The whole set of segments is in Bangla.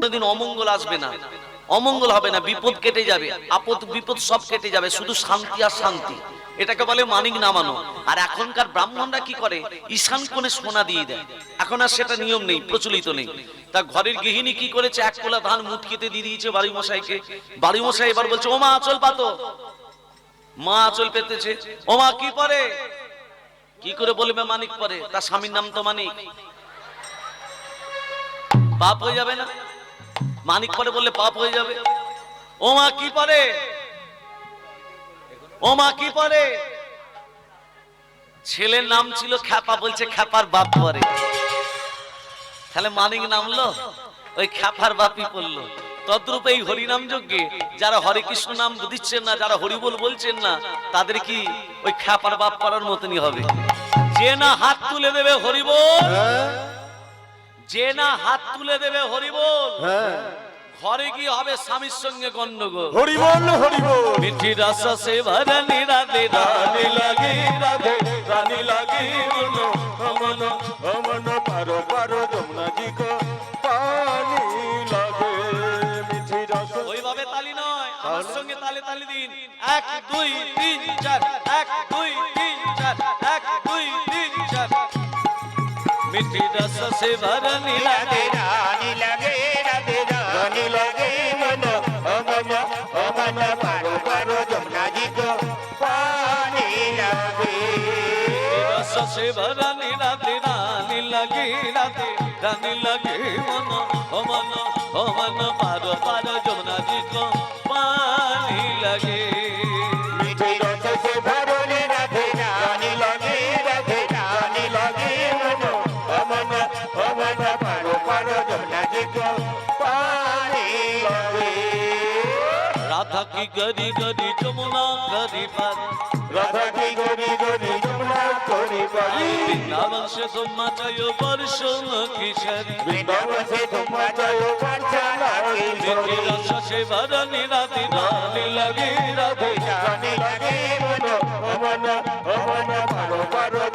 কোনোদিন অমঙ্গল আসবে না। অমঙ্গল হবে না, বিপদ কেটে যাবে। আপদ, বিপদ সব কেটে যাবে, শুধু শান্তি আর শান্তি। এটাকে বলে মানিক নামানো। আর এখনকার ব্রাহ্মণরা কি করে? ঈশান কোণে সোনা দিয়ে দেয়। এখন আর সেটা নিয়ম নেই, প্রচলিত নেই। তা ঘরের গৃহিণী কি করেছে? এক কোলা ধান মুটকিতে দিয়ে দিয়েছে বাড়ি মশাইকে বাড়ি মশাই এবার বলছে ও মা আচল পাতো। মা আচল পেতেছে। ও মা কি পরে? কি করে বলবে মানিক পরে? তার স্বামীর নাম তো মানিক। পাপ হয়ে যাবে না। মানিক পরে বললে পাপ হয়ে যাবে। ও মা, কি পরে? ও মা, কি পরে? ছেলের নাম ছিল খ্যাপা, বলছে খ্যাপার বাপ পরে তাহলে মানিক নামলো, ওই খ্যাপার বাপই পড়ল। তদ্রূপ এই হরিনাম যজ্ঞে যারা হরে কৃষ্ণ নাম দিচ্ছেন না, যারা হরিবল বলছেন না, তাদের কি ওই খ্যাপার বাপ করার মতনই হবে? যে না হাত তুলে দেবে হরিবল যে না হাত তুলে দেবে হরিবল হ্যাঁ। ঘরে কি হবে স্বামীর সঙ্গে গন্ডগোল হরি বল হরি বল মিঠি রাসা সে ভরনি রাধে রাধে লাগে রাধে রানী লাগে মন অমন অমন পারো পারো যমুনা জি কো পানি লাগে। মিঠি রস ওইভাবে তালি নয় আমার সঙ্গে তালে তালি দিন। এক দুই তিন চার। এক দুই মিঠি রাসা সে ভরনি রাধে রানী লাগে রাধে রানী লাগে মন। অমন অমন পারো পারো যমুনা জি কো পানি লাগে। রস সে ভরনি রাধে রানী লাগে রাধে রানী লাগে মন। ও মন ও মন পারো পারো যমুনা জি কো পানি লাগে। মিঠে কি গরি গরি যমুনা গরি পার রাধা কি গরি গরি যমুনা করি পারি বৃন্দাবন সে তোমা চায় বর্ষণ কিশোরী বৃন্দাবন সে তোমা বাঞ্ছা লাগে দেখি রস সে ভরনি রাধি রানী লাগে রাধে রানী লাগে মন অমন অমন পারো পারো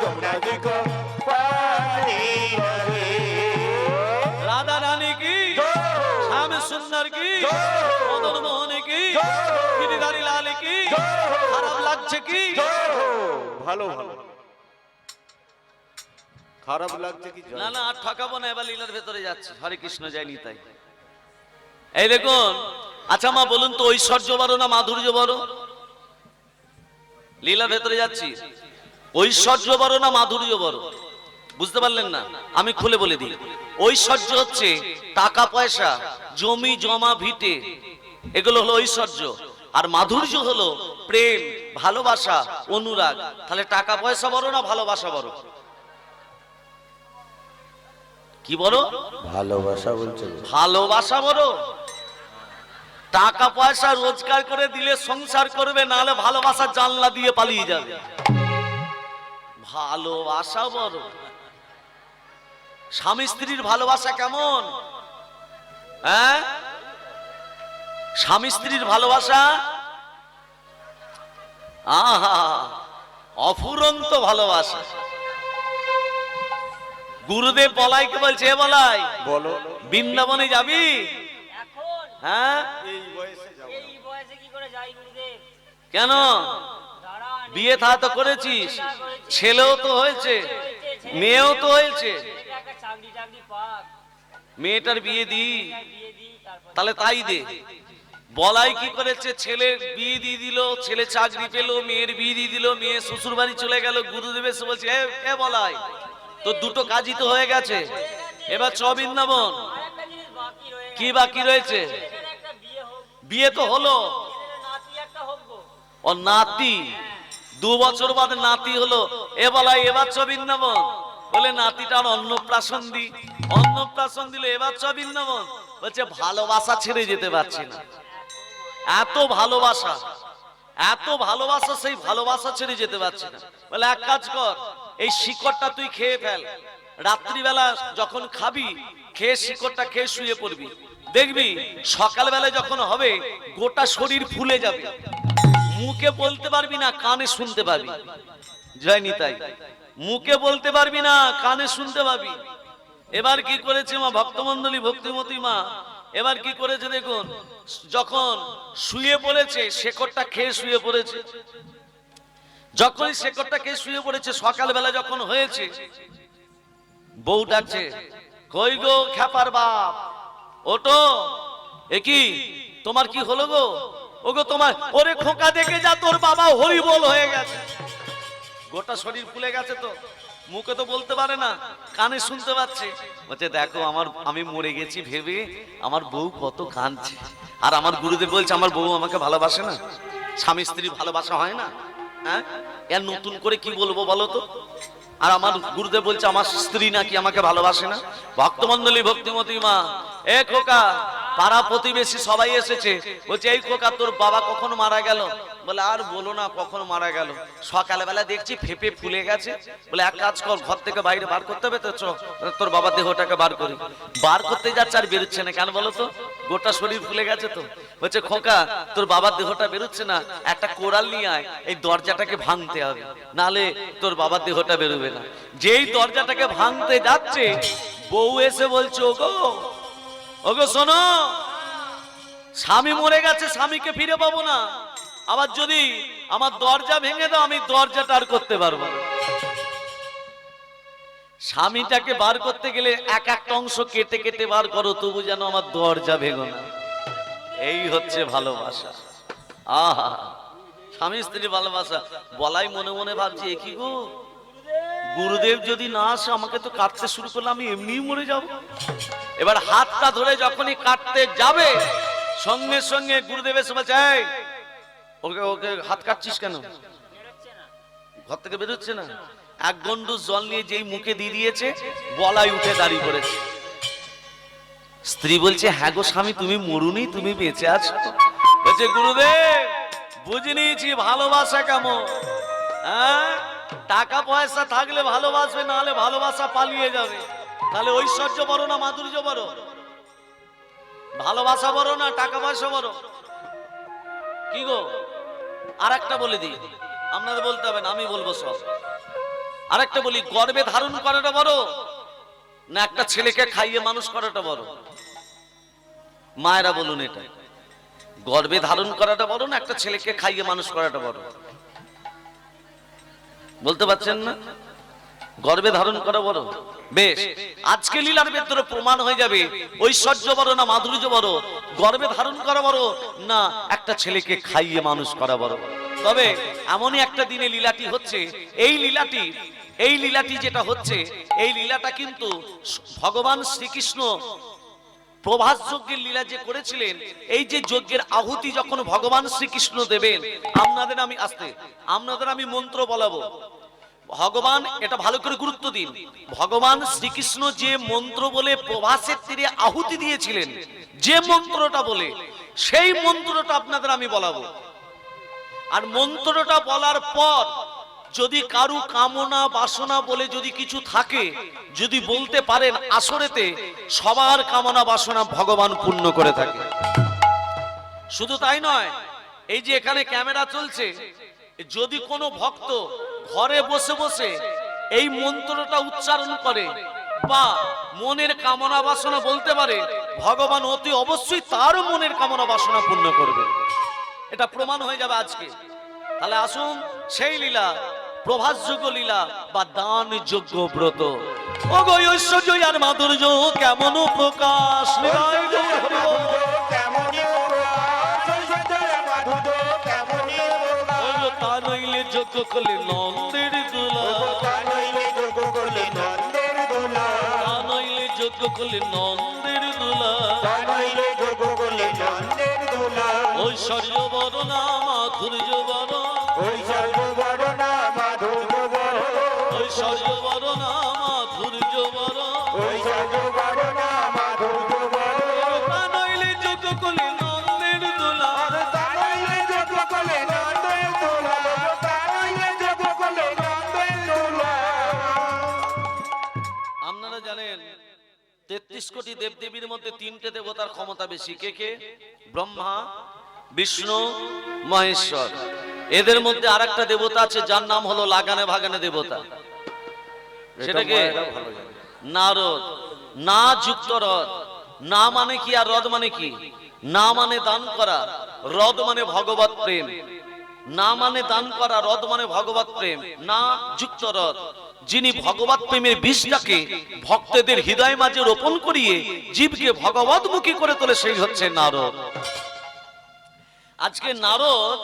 সুন্দর কি? মদন মোহন কি? গিরিধারী লাল কি? খারাপ লাগছে কি? ভালো ভালো। খারাপ লাগছে কি? না না আর ঠকাবো না এবার লীলার ভেতরে যাচ্ছে। হরে কৃষ্ণ যায়নি তাই। এই দেখুন আচ্ছা মা বলুন তো ঐশ্বর্য বড় না মাধুর্য বড় লীলার ভেতরে যাচ্ছি। ঐশ্বর্য বড় না মাধুর্য বড় বুঝতে পারলেন না? আমি খুলে বলে দিই। ঐশ্বর্য হচ্ছে টাকা পয়সা জমি জমা ভিটে। এগুলো হলো ঐশ্বর্য। আর মাধুর্য হলো প্রেম ভালোবাসা অনুরাগ। তাহলে টাকা পয়সা বড় না ভালোবাসা বড় কি বড় ভালোবাসা বলছে ভালোবাসা বড় টাকা পয়সা রোজগার করে দিলে সংসার করবে নাহলে ভালোবাসা জানলা দিয়ে পালিয়ে যাবে। ভালোবাসা বড় স্বামী স্ত্রীর ভালোবাসা কেমন? হ্যাঁ? স্বামী স্ত্রীর ভালোবাসা? আহা অফুরন্ত ভালোবাসা। গুরুদেব বলাইকে বলছে? বলাই। বলো। বৃন্দাবনে যাবি? হ্যাঁ? এই বয়সে যাব। এই বয়সে কি করে যাই গুরুদেব? কেন? বিয়ে থা তো করেছিস। ছেলেও তো হয়েছে মেয়েও তো হয়েছে। চাকরি টাকরি পাক। মেয়েটার বিয়ে দি তাহলে তাই দে। বলাই কি করেছে? ছেলে বিয়ে দিয়ে দিল ছেলে চাকরি পেল মেয়ের বিয়ে দিয়ে দিল মেয়ে শ্বশুর বাড়ি চলে গেল গুরুদেব এসে বলছে এ বলাই তো দুটো কাজই তো হয়ে গেছে। এবার চ বৃন্দাবন। কি বাকি রয়েছে? বিয়ে তো হলো। ও নাতি। দু বছর বাদ নাতি হলো। এ বলাই এবার চ বৃন্দাবন। বলে, নাতিটার অন্নপ্রাশন দি। অন্নপ্রাশন দিলে এবার চ বৃন্দাবন। বলছে, ভালোবাসা ছেড়ে যেতে পারছি না। এত ভালোবাসা এত ভালোবাসা, সেই ভালোবাসা ছেড়ে যেতে পারছি না। বলে, এক কাজ কর, এই শিকড়টা তুই খেয়ে ফেল। রাত্রিবেলা যখন খাবি, খেয়ে শিকড়টা খেয়ে শুয়ে পড়বি। দেখবি সকালবেলা যখন হবে, গোটা শরীর ফুলে যাবে। মুখে বলতে পারবি না, কানে শুনতে পারবি। জয় নিতাই। মুখে বলতে পারবি না, কানে শুনতে পাবি। এবার কি করেছে মা ভক্তমন্ডলী ভক্তিমতী মা? এবার কি করেছে দেখুন, যখন শুয়ে পড়েছে, শেকড়টা খেয়ে শুয়ে পড়েছে। যখনই শেকড়টা খেয়ে শুয়ে পড়েছে, সকালবেলা যখন হয়েছে, বউ ডাকছে, কই গো খ্যাপার বাপ? ওটো এ কি, তোমার কি হলো গো? ও গো তোমার, ওরে খোকা দেখে যা, তোর বাবা হরিবোল হয়ে গেছে। গোটা শরীর ফুলে গেছে তো। মুখে তো বলতে পারে না, কানে শুনতে পাচ্ছে। বলছে, দেখো, আমার, আমি মরে গেছি ভেবে আমার বউ কত কাঁদছে। আর আমার গুরুদেব বলছে, আমার বউ আমাকে ভালোবাসে না। স্বামী স্ত্রী ভালোবাসা হয় না। হ্যাঁ? এর নতুন করে কি বলব বলো তো? আর আমার গুরুদেব বলছে, আমার স্ত্রী নাকি আমাকে ভালোবাসে না? ভক্তমন্ডলী ভক্তিমতী মা, এ খোকা, পাড়া প্রতিবেশী সবাই এসেছে। বলছে, এই খোকা, তোর বাবা কখন মারা গেল? বলে, আর বলো না কখন মারা গেল? সকালবেলা দেখছি ফেপে ফুলে গেছে। বলে, এক কাজ কর, ঘর থেকে বাইরে বার করতে হবে তো তোর বাবার দেহটাকে বার করি। বার করতে যাচ্ছে আর বেরোচ্ছে না। কেন বলো তো? গোটা শরীর ফুলে গেছে তো। বলছে, খোকা, তোর বাবার দেহটা বেরোচ্ছে না, একটা কোড়াল নিয়ে আয়, এই দরজাটাকে ভাঙতে হবে। নালে তোর বাবার দেহটা বেরোবে না। যেই দরজাটাকে ভাঙতে যাচ্ছে, বউ এসে বলছে, ওগো ওগো, শোনো, স্বামী মরে গেছে, স্বামীকে ফিরে পাবো না। আবার যদি আমার দরজা ভেঙে দাও আমি দরজাটা আর করতে পারব স্বামীটাকে বার করতে গেলে এক একটা অংশ কেটে কেটে বার করো তবু যেন আমার দরজা ভেঙো না। এই হচ্ছে ভালোবাসা। আহা স্বামী স্ত্রী ভালোবাসা। বলাই মনে মনে ভাবছি কি গো? গুরুদেব যদি না আসে আমাকে তো কাটতে শুরু করলে আমি এমনিই মরে যাব। এবার হাতটা ধরে যখনই কাটতে যাবে সঙ্গে সঙ্গে গুরুদেব এসে বলছে "এই, ওকে ওকে হাত কাটছিস কেন? ঘর থেকে বেরোচ্ছে না? এক গন্ডু জল নিয়ে যেই মুখে দিয়ে দিয়েছে বলাই উঠে দাঁড়িয়ে পড়েছে। স্ত্রী বলছে হ্যাঁ গো স্বামী, তুমি মরুনি, তুমি বেঁচে আছো। বলছে, গুরুদেব, বুঝে নিয়েছি, ভালোবাসা কেমন? হ্যাঁ? টাকা পয়সা থাকলে ভালোবাসবে না হলে ভালোবাসা পালিয়ে যাবে। তাহলে ঐশ্বর্য বড় না মাধুর্য বড়? ভালোবাসা বড় না টাকা পয়সা বড়? কি গো? আর একটা বলে দিই। আপনারা বলতে হবে আমি বলব সব। আর একটা বলি, গর্বে ধারণ করাটা বড়, না একটা ছেলেকে খাইয়ে মানুষ করাটা বড়? মায়েরা বলুন এটা। গর্বে ধারণ করাটা বড়, না একটা ছেলেকে খাইয়ে মানুষ করাটা বড়? বলতে পারছেন না? গর্বে ধারণ করা বড় বেশ, আজকে লীলার ভেতরে প্রমাণ হয়ে যাবে, ঐশ্বর্য বড় না মাধুর্য বড়? গর্বে ধারণ করা বড় না একটা ছেলেকে খাইয়ে মানুষ করা বড়? তবে এমনই একটা দিনে লীলাটি হচ্ছে, এই লীলাটি এই লীলাটি যেটা হচ্ছে, এই লীলাটা কিন্তু ভগবান শ্রীকৃষ্ণ প্রভাস যজ্ঞের লীলা যে করেছিলেন, এই যে যজ্ঞের আহুতি যখন ভগবান শ্রীকৃষ্ণ দেবেন, আপনাদের আমি আসতে, আপনাদের আমি মন্ত্র বলাবো। ভগবান, এটা ভালো করে গুরুত্ব দিন। ভগবান শ্রীকৃষ্ণ যে মন্ত্র বলে প্রভাসের তীরে আহুতি দিয়েছিলেন, যে মন্ত্রটা বলে, সেই মন্ত্রটা আপনাদের আমি বলাবো। আর মন্ত্রটা বলার পর যদি কারু কামনা বাসনা বলে যদি কিছু থাকে, যদি বলতে পারেন আসরেতে, সবার কামনা বাসনা ভগবান পূর্ণ করে থাকে। শুধু তাই নয়, এই যে এখানে ক্যামেরা চলছে, যদি কোনো ভক্ত ঘরে বসে বসে এই মন্ত্রটা উচ্চারণ করে। বা মনের কামনা বাসনা বলতে পারে, ভগবান অতি অবশ্যই তার মনের কামনা বাসনা পূর্ণ করবে। এটা প্রমাণ হয়ে যাবে আজকে। তাহলে আসুন, সেই লীলা, প্রভাসযোগ্য লীলা বা দান যোগ্য ব্রত ঐশ্বর্য আর মাধুর্য, কেমন প্রকাশ? করলে নন্দের দুলা নইলে যোগ্য করলে নন্দের দোলা। তা নইলে মাধুর্য করলে নন্দের দেবদেবীর মধ্যে তিনটে দেবতার ক্ষমতা বেশি। কে কে? ব্রহ্মা বিষ্ণু মহেশ্বর। এদের মধ্যে আরেকটা দেবতা আছে যার নাম হলো লাগানে ভাগানে দেবতা। সেটাকে নারদ। না যুক্ত রথ না মানে কি আর রদ মানে কি? না মানে দান করা। রদ মানে ভগবত প্রেম। না মানে দান করা রদ মানে ভগবত প্রেম। না যুক্ত রদ। যিনি ভগবত প্রেমের বীজটাকে ভক্তদের হৃদয় মাঝে রোপণ করিয়ে জীবকে ভগবতমুখী করে তোলে, সেই হচ্ছে নারদ। আজকে নারদ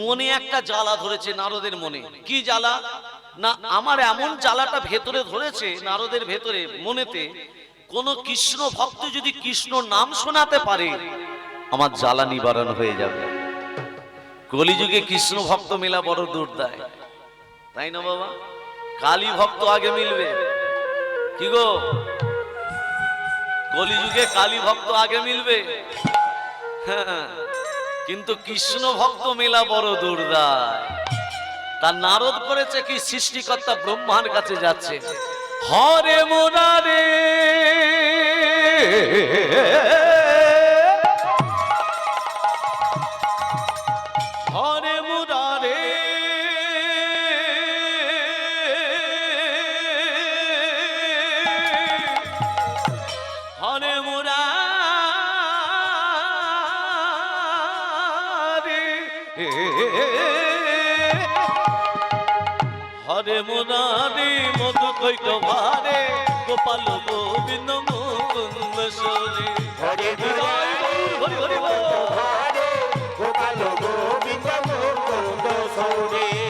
মনে একটা জ্বালা ধরেছে নারদের মনে। কি জ্বালা? না, আমার এমন জ্বালাটা ভেতরে ধরেছে নারদের ভেতরে, মনেতে কোন কৃষ্ণ ভক্ত যদি কৃষ্ণ নাম শোনাতে পারে, আমার জ্বালা নিবারণ হয়ে যাবে। কলিযুগে কৃষ্ণ ভক্ত মেলা বড় দূর দেয় তাই না বাবা? কালী ভক্ত আগে মিলবে। কি গো? কলিযুগে কালী ভক্ত আগে মিলবে? হ্যাঁ কিন্তু কৃষ্ণ ভক্ত মেলা বড় দুর্দায়। তার নারদ করেছে কি সৃষ্টিকর্তা ব্রহ্মার কাছে যাচ্ছে। হরে মোরারে। হরে মুরারি মধু কৈট ভারে গোপাল গোবিন্দ মুকুন্দ সরে। হরে হরি হরি। হরে গোপাল গোবিন্দ মুকুন্দ সৌরে।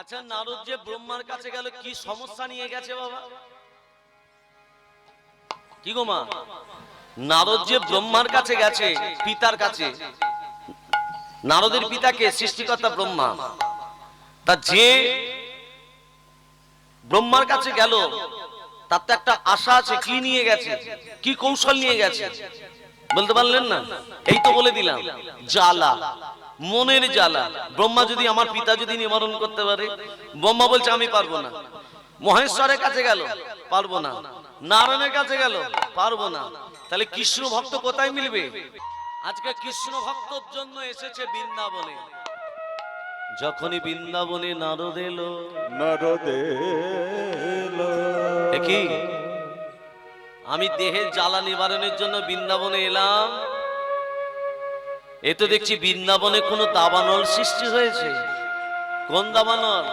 আচ্ছা নারদ যে ব্রহ্মার কাছে গেল, কি সমস্যা নিয়ে গেছে বাবা? কি গো মা? নারদ যে ব্রহ্মার কাছে গেছে, পিতার কাছে, নারদের পিতাকে সৃষ্টিকর্তা ব্রহ্মা। তা যে ব্রহ্মার কাছে গেল, তার তো একটা আশা আছে, কি নিয়ে গেছে? কি কৌশল নিয়ে গেছে? বলতে পারলেন না? এই তো বলে দিলাম জ্বালা মনের জ্বালা। ব্রহ্মা যদি আমার পিতা যদি নিবারণ করতে পারে ব্রহ্মা বলছে আমি পারব না। মহেশ্বরের কাছে গেল পারব না। নারায়ণের কাছে গেল পারব না। তাহলে কৃষ্ণ ভক্ত কোথায় মিলবে? আজকে কৃষ্ণ ভক্তর জন্য এসেছে বৃন্দাবনে। যখনই বৃন্দাবনে নারদ এলো এ কি? আমি দেহের জ্বালা নিবারণের জন্য বৃন্দাবনে এলাম। এ তো দেখছি বৃন্দাবনে কোনো দাবানল সৃষ্টি হয়েছে। কোন দাবানল?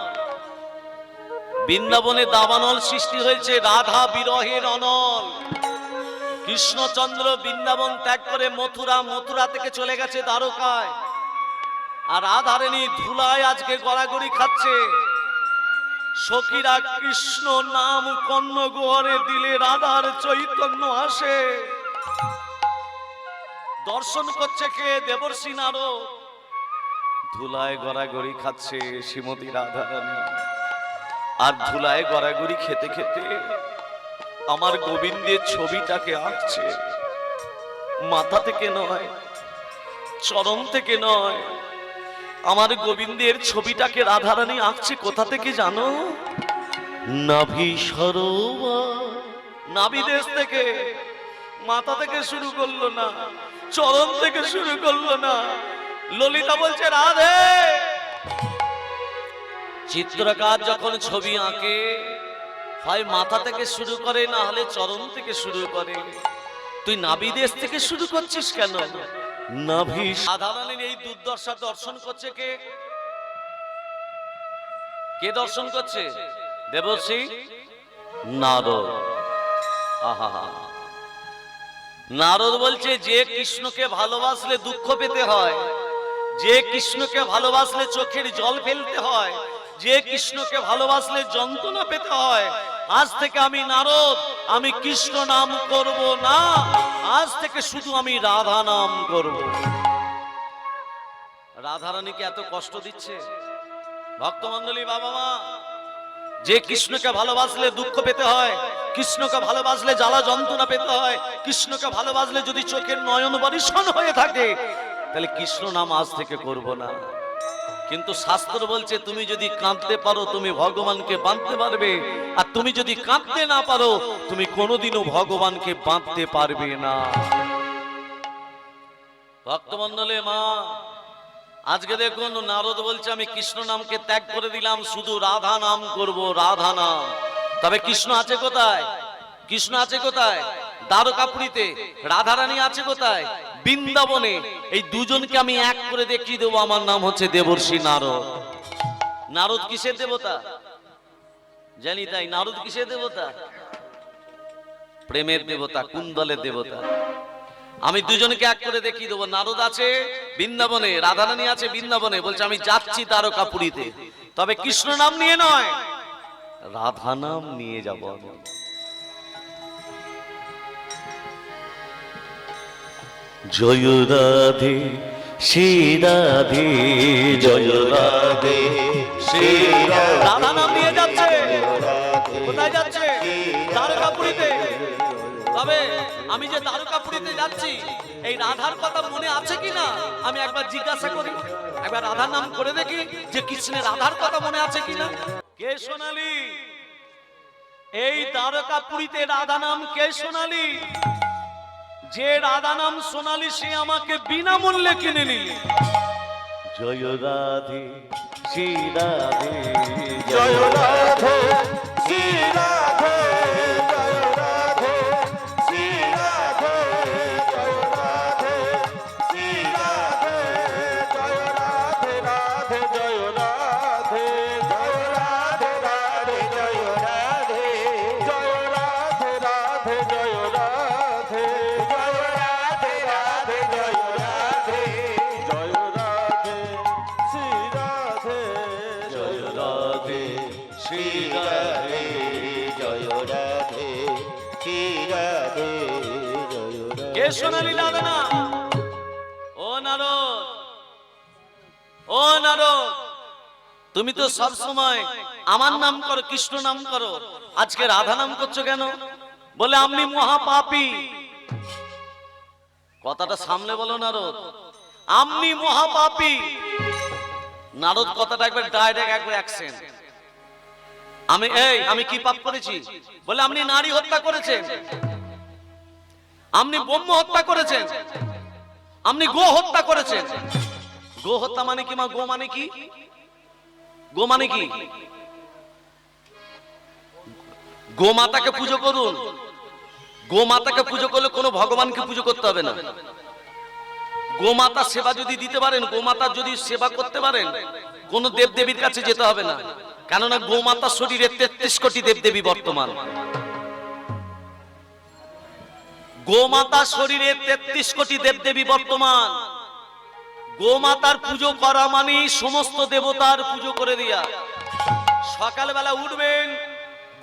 বৃন্দাবনে দাবানল সৃষ্টি হয়েছে রাধা বিরহের অনল কৃষ্ণচন্দ্র বৃন্দাবন ত্যাগ করে মথুরা মথুরা থেকে চলে গেছে দ্বারকায়। আর রাধারানী ধুলায় আজকে গড়াগড়ি খাচ্ছে। সখীরা কৃষ্ণ নাম কর্ণ গোহরে দিলে রাধার চৈতন্য আসে। দর্শন করছে কে দেবর্ষী নারদ? ধুলায় গড়াগড়ি খাচ্ছে শ্রীমতী রাধারানী। আর ধুলায় গড়াগড়ি খেতে খেতে আমার গোবিন্দের ছবিটাকে আঁকছে। মাথা থেকে নয়, চরণ থেকে নয় আমার গোবিন্দের ছবিটাকে রাধারানী আঁকছে, কোথা থেকে জানো? নাভি সরোবর। নাভি দেশ থেকে মাথা থেকে শুরু করল না, চরণ থেকে শুরু করল না। ললিতা বলছে, রাধে! চিত্রকার যখন ছবি আঁকে, হয় মাথা থেকে শুরু করে, না হলে চরণ থেকে শুরু করে। তুই নাভি দেশ থেকে শুরু করছিস কেন? নাভি সাধারণের এই দুর্দশা দর্শন করছে কে? কে দর্শন করছে? দেবশ্রী? নারদ। আহা। নারদ বলছে যে কৃষ্ণকে ভালোবাসলে দুঃখ পেতে হয় যে কৃষ্ণকে ভালোবাসলে চোখের জল ফেলতে হয় যে কৃষ্ণকে ভালোবাসলে যন্ত্রণা পেতে হয় আজ থেকে আমি নারদ, আমি কৃষ্ণ নাম করব না, আজ থেকে শুধু আমি রাধা নাম করব। রাধারানীকে এত কষ্ট দিচ্ছে? ভক্তমন্ডলী বাবা মা, যে কৃষ্ণকে ভালোবাসলে দুঃখ পেতে হয়, কৃষ্ণকে ভালোবাসলে জ্বালা যন্ত্রণা পেতে হয়, কৃষ্ণকে ভালোবাসলে যদি চোখের নয়ন বরিশন হয়ে থাকে, তাহলে কৃষ্ণ নাম আজ থেকে করব না। কিন্তু শাস্ত্র বলছে, তুমি যদি কাঁদতে পারো, তুমি ভগবানকে বাঁধতে পারবে। আর তুমি যদি কাঁদতে না পারো, তুমি কোনোদিনও ভগবানকে বাঁধতে পারবে না। ভক্তমন্ডলে মা, আজকে দেখুন নারদ বলছে, আমি কৃষ্ণ নামকে ত্যাগ করে দিলাম, শুধু রাধা নাম করব, রাধা নাম। তবে কৃষ্ণ আছে কোথায়? কৃষ্ণ আছে কোথায়? দ্বারকাপুরীতে। রাধারানী আছে কোথায়? বৃন্দাবনে এই দুজনকে আমি এক করে দেখিয়ে দেবো। আমার নাম হচ্ছে দেবর্ষি নারদ। নারদ কিসের দেবতা? জানি তাই, নারদ কিসের দেবতা? প্রেমের দেবতা, কুন্দলের দেবতা। আমি দুজনকে এক করে দেখিয়ে দেবো। নারদ আছে বৃন্দাবনে, রাধারানী আছে বৃন্দাবনে, বলছে আমি যাচ্ছি তারকাপুরীতে। তবে কৃষ্ণ নাম নিয়ে নয়, রাধা নাম নিয়ে যাব আমি। জয় রাধে শ্রী রাধে জয় রাধে শ্রী যাচ্ছে। কোথায় যাচ্ছে? তবে আমি যে দ্বারকাপুরীতে যাচ্ছি, এই রাধার কথা মনে আছে কিনা আমি একবার জিজ্ঞাসা করি। একবার রাধার নাম করে দেখি যে কৃষ্ণের রাধার কথা মনে আছে কিনা। কে সোনালি? এই দ্বারকাপুরীতে রাধা নাম কে সোনালি? যে রাধা নাম সোনালি সে আমাকে বিনামূল্যে কিনে নিল। জয় রাধে শ্রী রাধে জয় রাধে শ্রী রাধে। সোনালি রাধা না ও নারদ ও নারদ, তুমি তো সব সময় আমার নাম করো, কৃষ্ণ নাম করো। আজকে রাধা নাম করছ কেন? বলে আপনি মহাপাপী। কথাটা সামনে বলো নারদ। আপনি মহাপাপী। নারদ, কথাটা একবার ডাইরেক্ট একবার অ্যাকশন আমি, এই, আমি কি পাপ করেছি? বলে, আপনি নারী হত্যা করেছেন। আপনি ব্রহ্ম হত্যা করেছেন। আপনি গো হত্যা করেছেন। গো হত্যা মানে কি মা? গো মানে কি? গো মানে কি? গো মাতাকে পুজো করুন। গো মাতাকে পুজো করলে কোনো ভগবানকে পুজো করতে হবে না। গোমাতা সেবা যদি দিতে পারেন গোমাতার যদি সেবা করতে পারেন, কোন দেবদেবীর কাছে যেতে হবে না। কেননা গোমাতার শরীরে তেত্রিশ কোটি দেবদেবী বর্তমান। গোমাতার শরীরে তেত্রিশ কোটি দেবদেবী বর্তমান। গোমাতার পুজো করা মানে সমস্ত দেবতার পুজো করে দিয়া। সকালবেলা উঠবেন,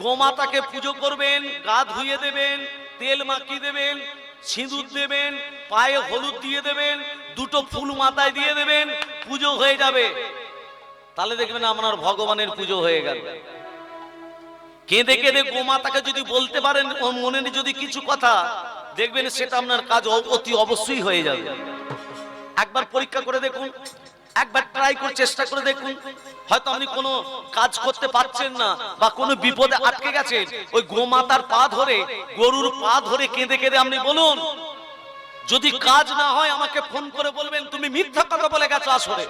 গোমাতাকে পুজো করবেন, গা ধুয়ে দেবেন, তেল মাখিয়ে দেবেন, সিঁদুর দেবেন, পায়ে হলুদ দিয়ে দেবেন, দুটো ফুল মাথায় দিয়ে দেবেন, পুজো হয়ে যাবে। তাহলে দেখবেন আপনার ভগবানের পুজো হয়ে গেল। কেঁদে কেঁদে গোমাতাকে যদি বলতে পারেন মনে যদি কিছু কথা দেখবেন সেটা আপনার কাজ অতি অবশ্যই হয়ে যাবে। একবার পরীক্ষা করে দেখুন একবার ট্রাই করে চেষ্টা করে দেখুন। হয়তো আপনি কোনো কাজ করতে পারছেন না বা কোনো বিপদে আটকে গেছেন ওই গোমাতার পা ধরে গরুর পা ধরে কেঁদে কেঁদে আপনি বলুন যদি কাজ না হয় আমাকে ফোন করে বলবেন তুমি মিথ্যা কথা বলে গেছো আসলে।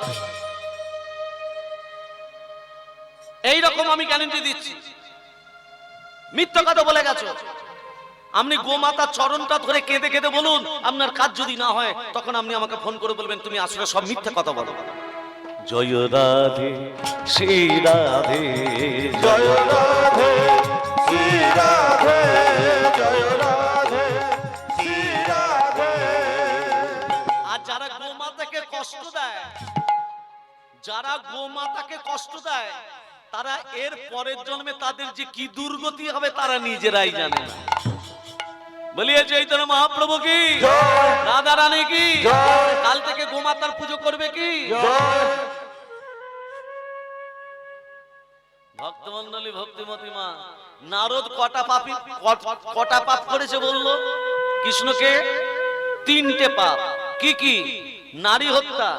এই রকম আমি গ্যারেন্টি দিচ্ছি। মিথ্যা কথা বলে গেছো। আপনি গোমাতার চরণটা ধরে কেঁদে কেঁদে বলুন আপনার কাজ যদি না হয় তখন আপনি আমাকে ফোন করে বলবেন তুমি আসলে সব মিথ্যা কথা বলো। জয় রাধে শ্রী রাধে জয় রাধে শ্রী রাধে জয় রাধে শ্রী রাধে। আর যারা গোমাতাকে কষ্ট দেয় যারা গোমাতাকে কষ্ট দেয় তারা এর পরের জন্মে তাদের যে কি দুর্গতি হবে তারা নিজেরাই জানে না। বলিয়ে চৈতন্য মহাপ্রভু কি? রাধা রানী কি? কাল থেকে গোমাতার পুজো করবে কি? ভক্তমন্ডলী ভক্তিমতী মা নারদ কটা পাপি কটা পাপ করেছে বলল? কৃষ্ণকে তিনটে পাপ। কি কি? নারী হত্যা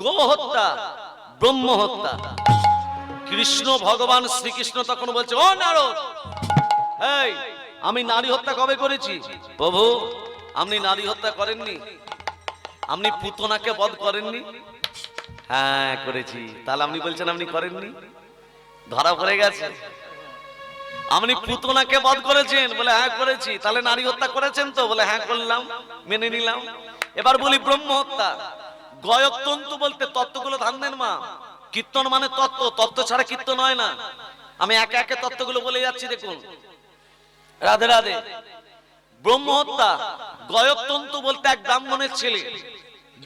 গো হত্যা ব্রহ্ম হত্যা। কৃষ্ণ ভগবান শ্রীকৃষ্ণ তখন বলছে ও নারদ এই আমি নারী হত্যা কবে করেছি? প্রভু, আপনি নারী হত্যা করেননি? আপনি পুতনাকে বধ করেননি? হ্যাঁ করেছি। তাহলে আপনি বলছেন আপনি করেননি? ধরা পড়ে গেছে। আপনি পুতনাকে বধ করেছেন? বলে হ্যাঁ করেছি। তাহলে নারী হত্যা করেছেন তো? বলে হ্যাঁ করলাম, মেনে নিলাম। এবার বলি, ব্রহ্ম হত্যা। গয়তন্তু বলতে তত্ত্বগুলো ধান দেন মা। কীর্তন মানে তত্ত্ব। তত্ত্ব ছাড়া কীর্তন হয় না। আমি একে একে তত্ত্বগুলো বলে যাচ্ছি, দেখুন। রাধে রাধে। ব্রহ্ম হত্যা গয়তন্তু বলতে এক ব্রাহ্মণের ছেলে।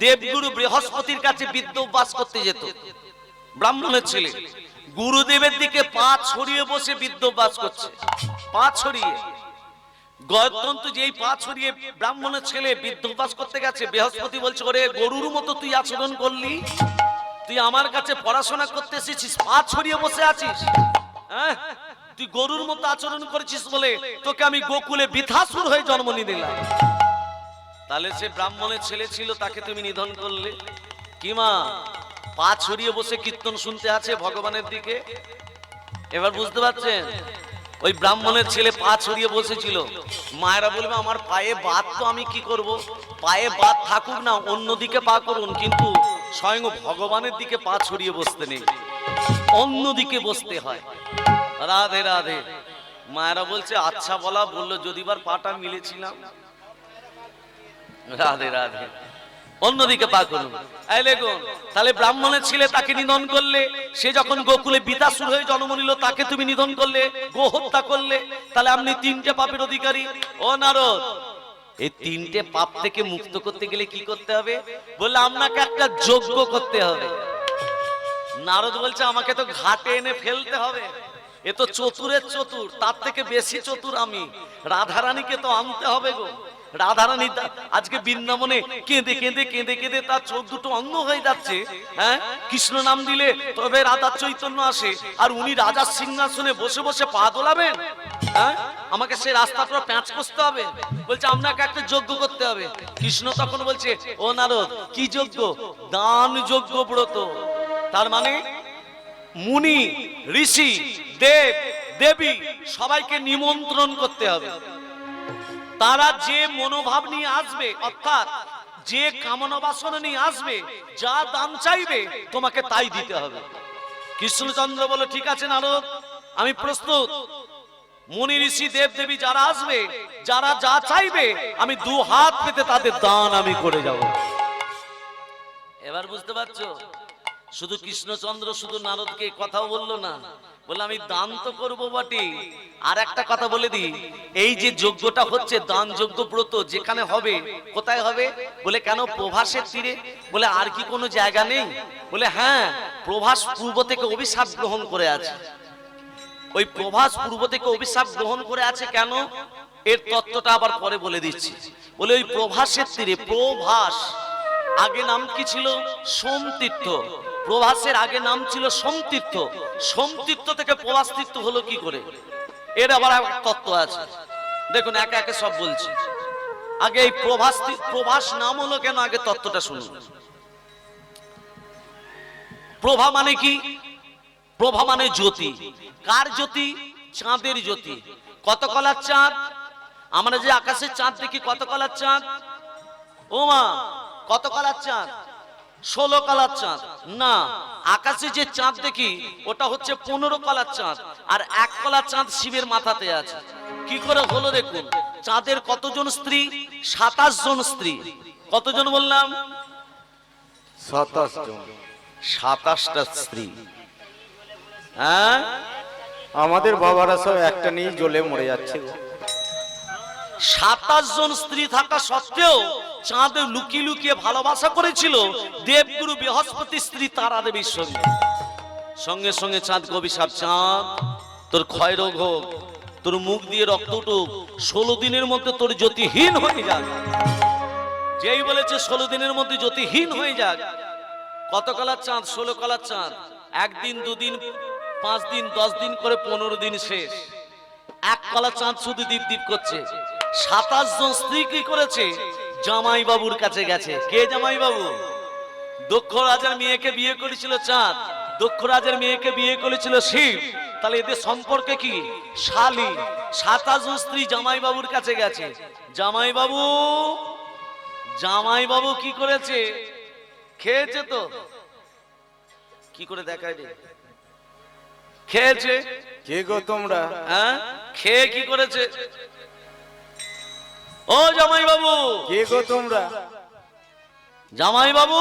দেবগুরু বৃহস্পতির কাছে বিদ্য বাস করতে যেত। ব্রাহ্মণের ছেলে, গুরুদেবের দিকে পা ছড়িয়ে বসে বিদ্যবাস করছে। পা ছড়িয়ে। গয়তন্তু যেই পা ছড়িয়ে ব্রাহ্মণের ছেলে বিদ্যবাস করতে গেছে, বৃহস্পতি বলছে, ওরে গরুর মতো তুই আচরণ করলি? তুই আমার কাছে পড়াশোনা করতে এসেছিস, পা ছড়িয়ে বসে আছিস? হ্যাঁ? তুই গরুর মতো আচরণ করেছিস বলে তোকে আমি গোকুলে বৃথাসুর হয়ে জন্ম নিয়ে দিলাম তাহলে সে ব্রাহ্মণের ছেলে ছিল, তাকে তুমি নিধন করলে। কি মা? পা ছড়িয়ে বসে কীর্তন শুনতে আছে ভগবানের দিকে? এবার বুঝতে পারছেন? ওই ব্রাহ্মণের ছেলে পা ছড়িয়ে বসেছিল। মায়েরা বলবে, আমার পায়ে বাত তো আমি কি করব? পায়ে বাত থাকুক না অন্যদিকে পা করুন। কিন্তু স্বয়ং ভগবানের দিকে পা ছড়িয়ে বসতে নেই। অন্যদিকে বসতে হয়। রাধে রাধে। মায়েরা বলছে আচ্ছা বলা, বলল, যদিবার পাটা মিলেছিলাম। রাধে রাধে। অন্যদিকে পা করুন তাহলে ব্রাহ্মণের ছেলে তাকে নিধন করলে, সে যখন গোকুলে বিতাসুর হয়ে জন্ম নিল, তাকে তুমি নিধন করলে গো হত্যা করলে, তাহলে আপনি তিনটে পাপের অধিকারী। ও নারদ, এই তিনটে পাপ থেকে মুক্ত করতে গেলে কি করতে হবে? বললে, আপনাকে একটা যোগ্য করতে হবে। নারদ বলছে, আমাকে তো ঘাটে এনে ফেলতে হবে। এ তো চতুরের চতুর, তার থেকে বেশি চতুর আমি। রাধারানীকে তো আনতে হবে গো। রাধারানী আজকে বৃন্দাবনে কেঁদে কেঁদে কেঁদে কেঁদে তার চোখ দুটো অন্ধ হয়ে যাচ্ছে হ্যাঁ? কৃষ্ণ নাম দিলে তবে রাধার চৈতন্য আসে, আর উনি রাজার সিংহাসনে বসে বসে পা দোলাবেন হ্যাঁ? আমাকে সে সেই রাস্তাটা প্যাঁচ করতে হবে। বলছে, আপনাকে একটা যজ্ঞ করতে হবে। কৃষ্ণ তখন বলছে, ও নারদ, কি যজ্ঞ? দান যজ্ঞ ব্রত। তার মানে মুনি, ঋষি, দেব, দেবী সবাইকে নিমন্ত্রণ করতে হবে। তারা যে মনোভাব নিয়ে আসবে, অর্থাৎ যে কামনা বাসনা নিয়ে আসবে, যা দান চাইবে, তোমাকে তাই দিতে হবে। কৃষ্ণচন্দ্র বলে, ঠিক আছে নারদ, আমি প্রস্তুত। মুনি, ঋষি, দেব, দেবী যারা আসবে, যারা যা চাইবে, আমি দু হাত পেতে তাদের দান আমি করে যাব। এবার বুঝতে পারছ? শুধু কৃষ্ণচন্দ্র, শুধু নারদকে কথাও বলল না। বলে আমি দান তো করব বটে। আর একটা কথা বলে দিই, এই যে যজ্ঞটা হচ্ছে দান যজ্ঞ ব্রত, যেখানে হবে, কোথায় হবে? বলে, কেন প্রভাসের তীরে? বলে, আর কি কোনো জায়গা নেই? বলে হ্যাঁ প্রভাস পূর্ব থেকে অভিশাপ গ্রহণ করে আছে। ওই প্রভাস পূর্ব থেকে অভিশাপ গ্রহণ করে আছে কেন? এর তত্ত্বটা আবার পরে বলে দিচ্ছি। বলে, ওই প্রভাসের তীরে, প্রভাস। আগে নাম কি ছিল? সোমতীর্থ। প্রভাসের আগে নাম ছিল সোমতীর্থ সোমতীর্থ থেকে প্রভাস তীর্থ হলো কি করে? এর আবার তত্ত্ব আছে। দেখুন, একে একে সব বলছি। আগে এই প্রভাস প্রভাস নাম হলো কেন? আগে তত্ত্বটা শুনুন। প্রভা মানে কি? প্রভা মানে জ্যোতি। কার জ্যোতি? চাঁদের জ্যোতি। কত কলার চাঁদ? আমরা যে আকাশের চাঁদ দেখি, কত কলার চাঁদ? ও মা কত কলার চাঁদ? ষোলো কালার চাঁদ। না আকাশে যে চাঁদ দেখি ওটা হচ্ছে পনেরো কালার চাঁদ আর এক কলার চাঁদ শিবের মাথাতে আছে। কি করে হলো দেখুন? চাঁদের কতজন স্ত্রী? সাতাশ জন স্ত্রী। কতজন বললাম? সাতাশ জন। সাতাশটা স্ত্রী। হ্যাঁ? আমাদের বাবারা সব একটা নিয়ে জ্বলে মরে যাচ্ছে। সাতাশ জন স্ত্রী থাকা সত্ত্বেও চাঁদ লুকিয়ে লুকিয়ে ভালোবাসা করেছিল দেবগুরু বৃহস্পতি স্ত্রী তারা দেবীর সঙ্গে। সঙ্গে সঙ্গে চাঁদ, কবি সাপ চাঁদ, তোর ক্ষয় রোগ হোক, তোর মুখ দিয়ে রক্ত উঠুক, ষোলো দিনের মধ্যে তোর জ্যোতিহীন হয়ে যাক। যেই বলেছে ষোলো দিনের মধ্যে জ্যোতিহীন হয়ে যাক। কত কালার চাঁদ? ষোলো কালার চাঁদ। একদিন, দুদিন, পাঁচ দিন, দশ দিন করে পনেরো দিন শেষ। এক কলা চাঁদ শুধু দীপ দীপ করছে। সাতাশ জন স্ত্রী কি করেছে? জামাই বাবুর কাছে গেছে। কে জামাই বাবু দক্ষ রাজার মেয়েকে বিয়ে করেছিল চাঁদ। দক্ষ রাজার মেয়েকে বিয়ে করেছিল শিব। তাহলে এদের সম্পর্কে কি? শালি। সাতাশ স্ত্রী জামাই বাবুর কাছে গেছে। জামাই বাবু জামাই বাবু কি করেছে? খেয়েছে তো? কি করে দেখায় রে? খেয়েছে? কে গো তোমরা? হ্যাঁ? খেয়ে কি করেছে? ও জামাই বাবু কে গো তোমরা? জামাই বাবু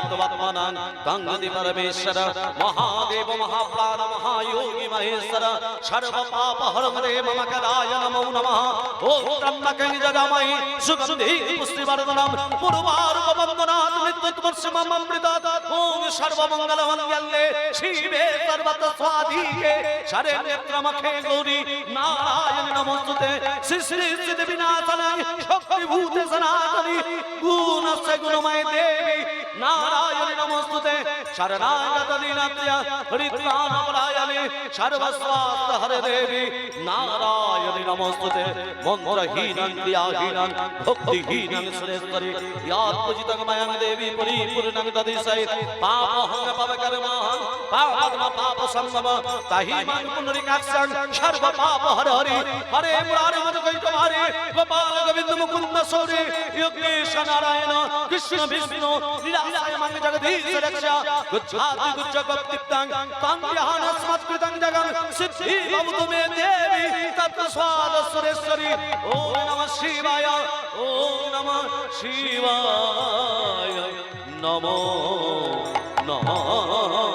শস্ত্রায় কালয়তয় হেতবে নিবেদয়ামি তবাত্মনাং গঙ্গদি পরমেশ্বর মহাদেব, মহাপ্রাণ মহাयोगी মহেশ্বর সর্ব পাপ হরং রে মম কদায় নমো নমঃ। ওম ত্রম্বকং যজামহি সুগন্ধি পুষ্টিবর্ধনম পূর্বারূপ বন্দনাৎ মৃত্যুৎমর্ষমম অমৃতাৎ। ওম সর্বমঙ্গল মঙ্গলে শিবে সর্বত স্বাধীকে শরে নেত্রমখে গৌরী নারায়ণ নমস্তুতে। শ্রী শ্রী সিদ্ধ বিনাশনাং শক্তি ভূত সনাতনী গুণস্য গুণময় দেবী নারায়ণ নমস্তুতে শরণাগত দীনপ্রিয়া হরিত্রাণপরায়ণে সর্বস্বাস্ত হরে দেবী নারায়ণ নমস্তুতে মন্ত্রহীনং ক্রিয়াহীনং ভক্তিহীনং পাপদ্ম পাপ সম্ভব তাহি মান পুনরিকাক্ষং সর্ব পাপ হর হরি হরে মুরারি মধুকৈত হরে গোপাল গোবিন্দ মুকুন্দ সৌরে যোগেশ নারায়ণ, কৃষ্ণ বিষ্ণু লীলায় মঙ্গ জগদীশ রক্ষা গুচ্ছাতি গুচ্ছ গপ্তিপ্তাং তাং জ্ঞান স্মৎকৃতং জগং সিদ্ধি ভবতু মে দেবী, তত্ত্ব স্বাদ সুরেশ্বরী। ওম নমঃ শিবায়, ওম নমঃ শিবায়, নমো নমঃ